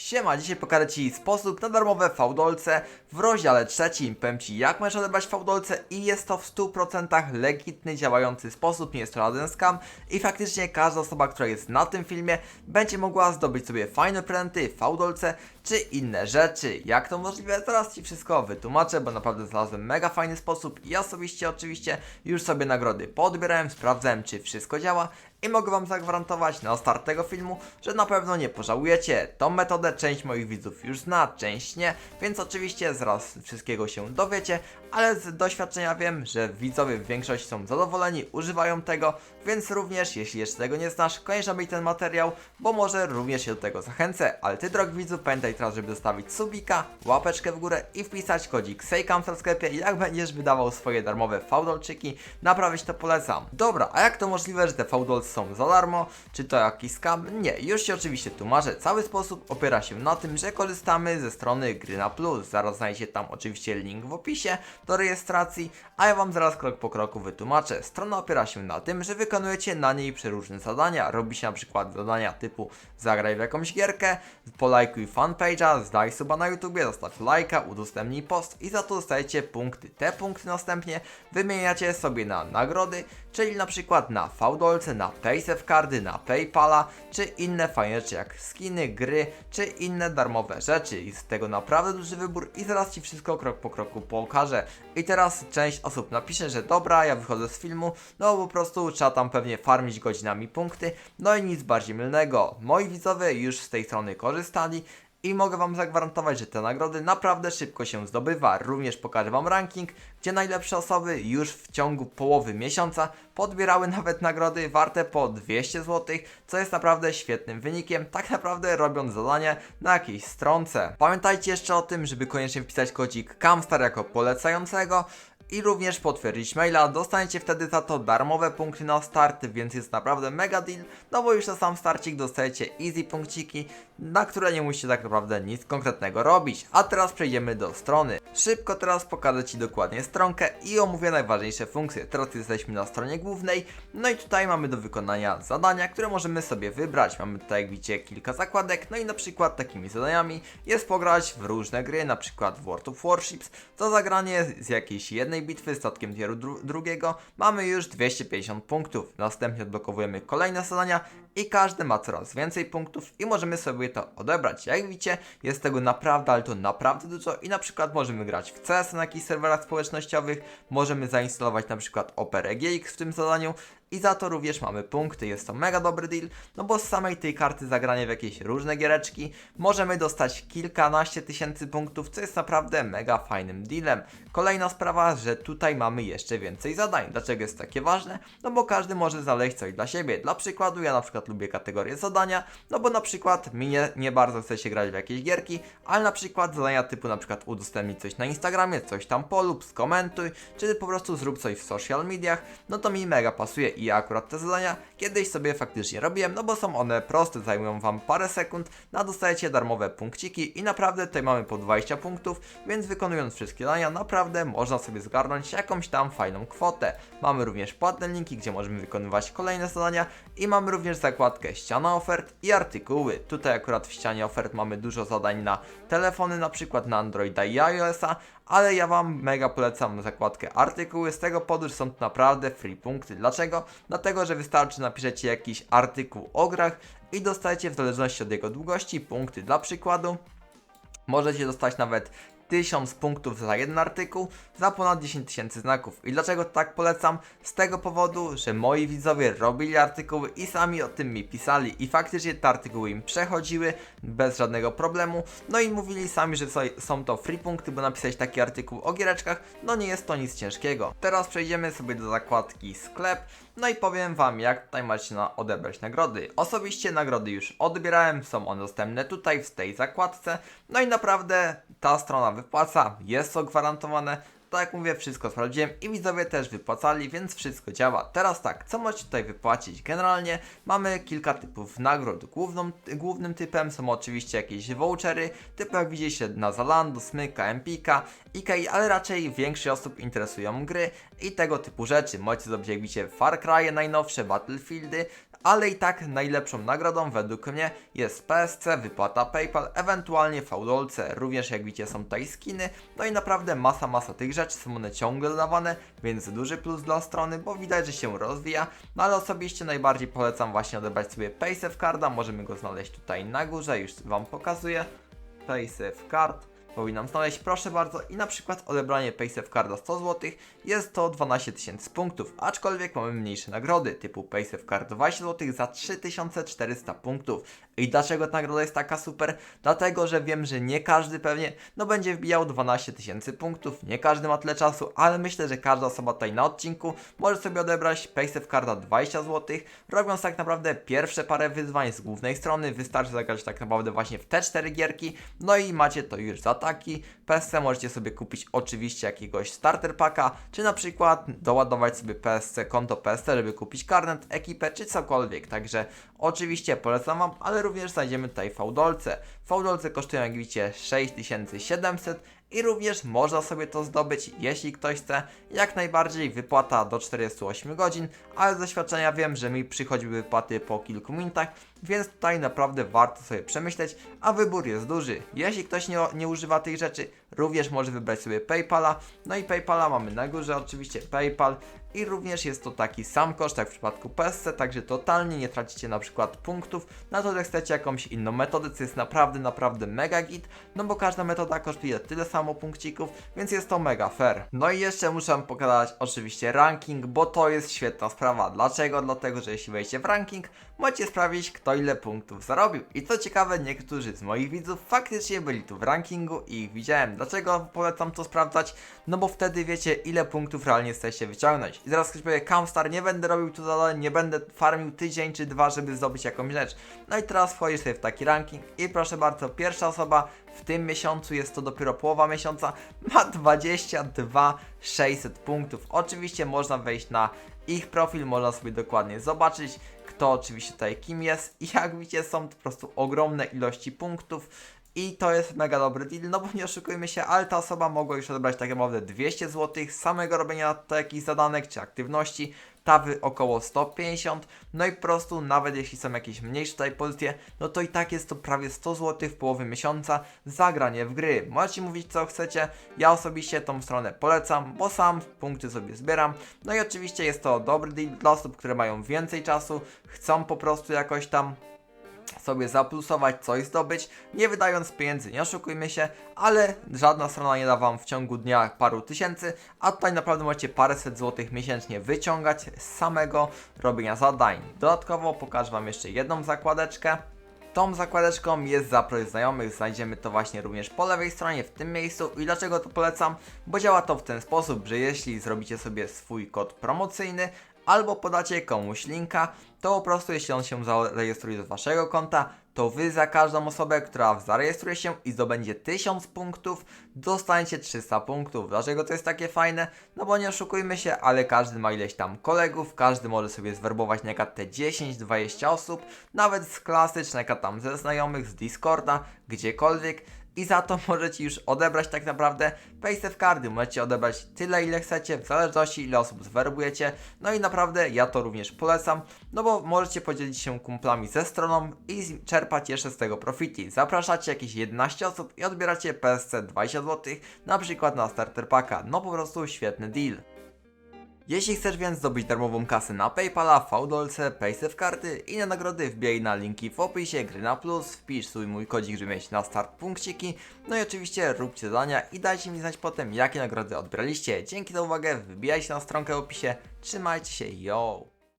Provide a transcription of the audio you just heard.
Siema, dzisiaj pokażę Ci sposób na darmowe fałdolce w rozdziale trzecim. Powiem Ci jak możesz odebrać fałdolce i jest to w 100% legitny, działający sposób, nie jest to żaden scam i faktycznie każda osoba, która jest na tym filmie będzie mogła zdobyć sobie fajne prezenty, fałdolce czy inne rzeczy. Jak to możliwe? Zaraz Ci wszystko wytłumaczę, bo naprawdę znalazłem mega fajny sposób i osobiście oczywiście już sobie nagrody podbierałem, sprawdzałem czy wszystko działa i mogę Wam zagwarantować na start tego filmu, że na pewno nie pożałujecie. Tą metodę część moich widzów już zna, część nie, więc oczywiście zaraz wszystkiego się dowiecie, ale z doświadczenia wiem, że widzowie w większości są zadowoleni, używają tego, więc również jeśli jeszcze tego nie znasz, koniecznie obejrzyj ten materiał, bo może również się do tego zachęcę. Ale Ty, drogi widzu, pamiętaj teraz, żeby zostawić subika, łapeczkę w górę i wpisać kodzik SEJKAM w sklepie jak będziesz wydawał swoje darmowe fałdolczyki, naprawdę Ci to polecam. Dobra, a jak to możliwe, że te fałdolce są za darmo? Czy to jakiś scam? Nie, już się oczywiście tłumaczę. Cały sposób opiera się na tym, że korzystamy ze strony Gry na Plus. Zaraz znajdziecie tam oczywiście link w opisie do rejestracji, a ja Wam zaraz krok po kroku wytłumaczę. Strona opiera się na tym, że wykonujecie na niej przeróżne zadania. Robi się na przykład zadania typu zagraj w jakąś gierkę, polajkuj fanpage'a, zdaj suba na YouTubie, zostaw lajka, udostępnij post i za to dostajecie punkty. Te punkty następnie wymieniacie sobie na nagrody, czyli na przykład na fałdolce, na paysafe cardy, na Paypala, czy inne fajne rzeczy jak skiny, gry, czy inne darmowe rzeczy. Jest tego naprawdę duży wybór i zaraz Ci wszystko krok po kroku pokażę. I teraz część osób napisze, że dobra, ja wychodzę z filmu, no po prostu trzeba tam pewnie farmić godzinami punkty, no i nic bardziej mylnego. Moi widzowie już z tej strony korzystali i mogę Wam zagwarantować, że te nagrody naprawdę szybko się zdobywa. Również pokażę Wam ranking, gdzie najlepsze osoby już w ciągu połowy miesiąca podbierały nawet nagrody warte po 200 zł, co jest naprawdę świetnym wynikiem, tak naprawdę robiąc zadanie na jakiejś stronce. Pamiętajcie jeszcze o tym, żeby koniecznie wpisać kodzik Camstar jako polecającego, i również potwierdzić maila. Dostaniecie wtedy za to darmowe punkty na start, więc jest naprawdę mega deal, no bo już na sam starcik dostajecie easy punkciki, na które nie musicie tak naprawdę nic konkretnego robić. A teraz przejdziemy do strony. Szybko teraz pokażę Ci dokładnie stronkę i omówię najważniejsze funkcje. Teraz jesteśmy na stronie głównej, no i tutaj mamy do wykonania zadania, które możemy sobie wybrać. Mamy tutaj, jak widzicie, kilka zakładek, no i na przykład takimi zadaniami jest pograć w różne gry, na przykład World of Warships. Za zagranie z jakiejś jednej bitwy statkiem tieru dru drugiego mamy już 250 punktów. Następnie odblokowujemy kolejne zadania i każdy ma coraz więcej punktów i możemy sobie to odebrać. Jak widzicie, jest tego naprawdę, ale to naprawdę dużo i na przykład możemy grać w CS na jakichś serwerach społecznościowych, możemy zainstalować na przykład Opera GX w tym zadaniu i za to również mamy punkty. Jest to mega dobry deal, no bo z samej tej karty zagrania w jakieś różne giereczki możemy dostać kilkanaście tysięcy punktów, co jest naprawdę mega fajnym dealem. Kolejna sprawa, że tutaj mamy jeszcze więcej zadań. Dlaczego jest takie ważne? No bo każdy może znaleźć coś dla siebie. Dla przykładu, ja na przykład lubię kategorię zadania, no bo na przykład mi nie, nie bardzo chce się grać w jakieś gierki, ale na przykład zadania typu na przykład udostępnij coś na Instagramie, coś tam polub, skomentuj, czy po prostu zrób coś w social mediach, no to mi mega pasuje i ja akurat te zadania kiedyś sobie faktycznie robiłem, no bo są one proste, zajmują Wam parę sekund, na dostajecie darmowe punkciki i naprawdę tutaj mamy po 20 punktów, więc wykonując wszystkie zadania, naprawdę można sobie zgarnąć jakąś tam fajną kwotę. Mamy również płatne linki, gdzie możemy wykonywać kolejne zadania i mamy również zakładkę ściana ofert i artykuły. Tutaj akurat w ścianie ofert mamy dużo zadań na telefony, na przykład na Androida i iOS-a, ale ja Wam mega polecam zakładkę artykuły z tego powodu, że są to naprawdę free punkty. Dlaczego? Dlatego, że wystarczy napiszecie jakiś artykuł o grach i dostajecie w zależności od jego długości punkty. Dla przykładu możecie dostać nawet 1000 punktów za jeden artykuł, za ponad 10 tysięcy znaków. I dlaczego tak polecam? Z tego powodu, że moi widzowie robili artykuły i sami o tym mi pisali i faktycznie te artykuły im przechodziły bez żadnego problemu. No i mówili sami, że są- to free punkty, bo napisać taki artykuł o giereczkach, no nie jest to nic ciężkiego. Teraz przejdziemy sobie do zakładki sklep. No i powiem Wam, jak tutaj macie na odebrać nagrody. Osobiście nagrody już odbierałem, są one dostępne tutaj w tej zakładce. No i naprawdę ta strona wypłaca, jest to gwarantowane. Tak jak mówię, wszystko sprawdziłem i widzowie też wypłacali, więc wszystko działa. Teraz tak, co możecie tutaj wypłacić? Generalnie mamy kilka typów nagród. Główną, głównym typem są oczywiście jakieś vouchery, typu jak widzicie na Zalando, Smyka, Empika, Ikei, ale raczej większość osób interesują gry i tego typu rzeczy. Możecie zrobić jak widzicie Far Cry najnowsze, Battlefieldy, ale i tak najlepszą nagrodą według mnie jest PSC, wypłata PayPal, ewentualnie fałdolce. Również jak widzicie są tutaj skiny, no i naprawdę masa, masa tych rzeczy, są one ciągle dodawane, więc duży plus dla strony, bo widać, że się rozwija, no ale osobiście najbardziej polecam właśnie odebrać sobie Paysafe Carda, możemy go znaleźć tutaj na górze, już Wam pokazuję. Paysafe Card powinnam znaleźć, proszę bardzo, i na przykład odebranie Paysafe Carda 100 zł jest to 12 tysięcy punktów, aczkolwiek mamy mniejsze nagrody, typu Paysafe Card 20 zł za 3400 punktów. I dlaczego ta nagroda jest taka super? Dlatego, że wiem, że nie każdy pewnie, no będzie wbijał 12 tysięcy punktów, nie każdy ma tyle czasu, ale myślę, że każda osoba tutaj na odcinku może sobie odebrać Paysafe Carda 20 zł, robiąc tak naprawdę pierwsze parę wyzwań z głównej strony, wystarczy zagrać tak naprawdę właśnie w te 4 gierki, no i macie to już za taki. PSC możecie sobie kupić oczywiście jakiegoś starter packa, czy na przykład doładować sobie PSC konto PSC, żeby kupić karnet, ekipę, czy cokolwiek. Także oczywiście polecam Wam, ale również znajdziemy tutaj fałdolce. Fałdolce kosztują jak widzicie 6700 i również można sobie to zdobyć, jeśli ktoś chce. Jak najbardziej wypłata do 48 godzin, ale z doświadczenia wiem, że mi przychodziły wypłaty po kilku minutach, więc tutaj naprawdę warto sobie przemyśleć, a wybór jest duży. Jeśli ktoś nie, nie używa tych rzeczy, również może wybrać sobie PayPala. No i PayPala mamy na górze oczywiście PayPal i również jest to taki sam koszt jak w przypadku PSC, także totalnie nie tracicie na przykład punktów na to, że chcecie jakąś inną metodę, co jest naprawdę, naprawdę mega git, no bo każda metoda kosztuje tyle samo punkcików, więc jest to mega fair. No i jeszcze muszę pokazać oczywiście ranking, bo to jest świetna sprawa. Dlaczego? Dlatego, że jeśli wejdziecie w ranking, możecie sprawdzić kto ile punktów zarobił. I co ciekawe, niektórzy z moich widzów faktycznie byli tu w rankingu i ich widziałem. Dlaczego polecam to sprawdzać? No bo wtedy wiecie ile punktów realnie chcecie wyciągnąć. I zaraz ktoś powie, Camstar, nie będę robił tu zadań, nie będę farmił tydzień czy dwa, żeby zdobyć jakąś rzecz. No i teraz wchodzisz sobie w taki ranking i proszę bardzo, pierwsza osoba w tym miesiącu, jest to dopiero połowa miesiąca, ma 22 600 punktów. Oczywiście można wejść na ich profil, można sobie dokładnie zobaczyć, kto oczywiście tutaj kim jest i jak widzicie są to po prostu ogromne ilości punktów i to jest mega dobry deal, no bo nie oszukujmy się, ale ta osoba mogła już odebrać tak naprawdę 200 zł samego robienia takich zadanek czy aktywności, tawy około 150, no i po prostu nawet jeśli są jakieś mniejsze tutaj pozycje, no to i tak jest to prawie 100 zł w połowie miesiąca za granie w gry. Możecie mówić co chcecie, ja osobiście tą stronę polecam, bo sam punkty sobie zbieram, no i oczywiście jest to dobry deal dla osób, które mają więcej czasu, chcą po prostu jakoś tam sobie zaplusować, coś zdobyć, nie wydając pieniędzy, nie oszukujmy się, ale żadna strona nie da Wam w ciągu dnia paru tysięcy, a tutaj naprawdę możecie paręset złotych miesięcznie wyciągać z samego robienia zadań. Dodatkowo pokażę Wam jeszcze jedną zakładeczkę. Tą zakładeczką jest za projekt znajomych, znajdziemy to właśnie również po lewej stronie w tym miejscu i dlaczego to polecam? Bo działa to w ten sposób, że jeśli zrobicie sobie swój kod promocyjny, albo podacie komuś linka, to po prostu jeśli on się zarejestruje z waszego konta, to wy za każdą osobę, która zarejestruje się i zdobędzie 1000 punktów, dostaniecie 300 punktów. Dlaczego to jest takie fajne? No bo nie oszukujmy się, ale każdy ma ileś tam kolegów, każdy może sobie zwerbować na te 10-20 osób, nawet z klasy, czy na tam ze znajomych, z Discorda, gdziekolwiek i za to możecie już odebrać tak naprawdę paysafe cardy. Możecie odebrać tyle ile chcecie, w zależności ile osób zwerbujecie. No i naprawdę ja to również polecam, no bo możecie podzielić się kumplami ze stroną i czerpać jeszcze z tego profity. Zapraszacie jakieś 11 osób i odbieracie PSC 20 zł, na przykład na starter packa. No po prostu świetny deal. Jeśli chcesz więc zdobyć darmową kasę na Paypala, Faudolce, Paysafe karty i na nagrody wbijaj na linki w opisie, gry na plus, wpisz swój mój kodzik, żeby mieć na start punkciki, no i oczywiście róbcie zadania i dajcie mi znać potem jakie nagrody odbraliście. Dzięki za uwagę, wbijajcie na stronkę w opisie, trzymajcie się, yo!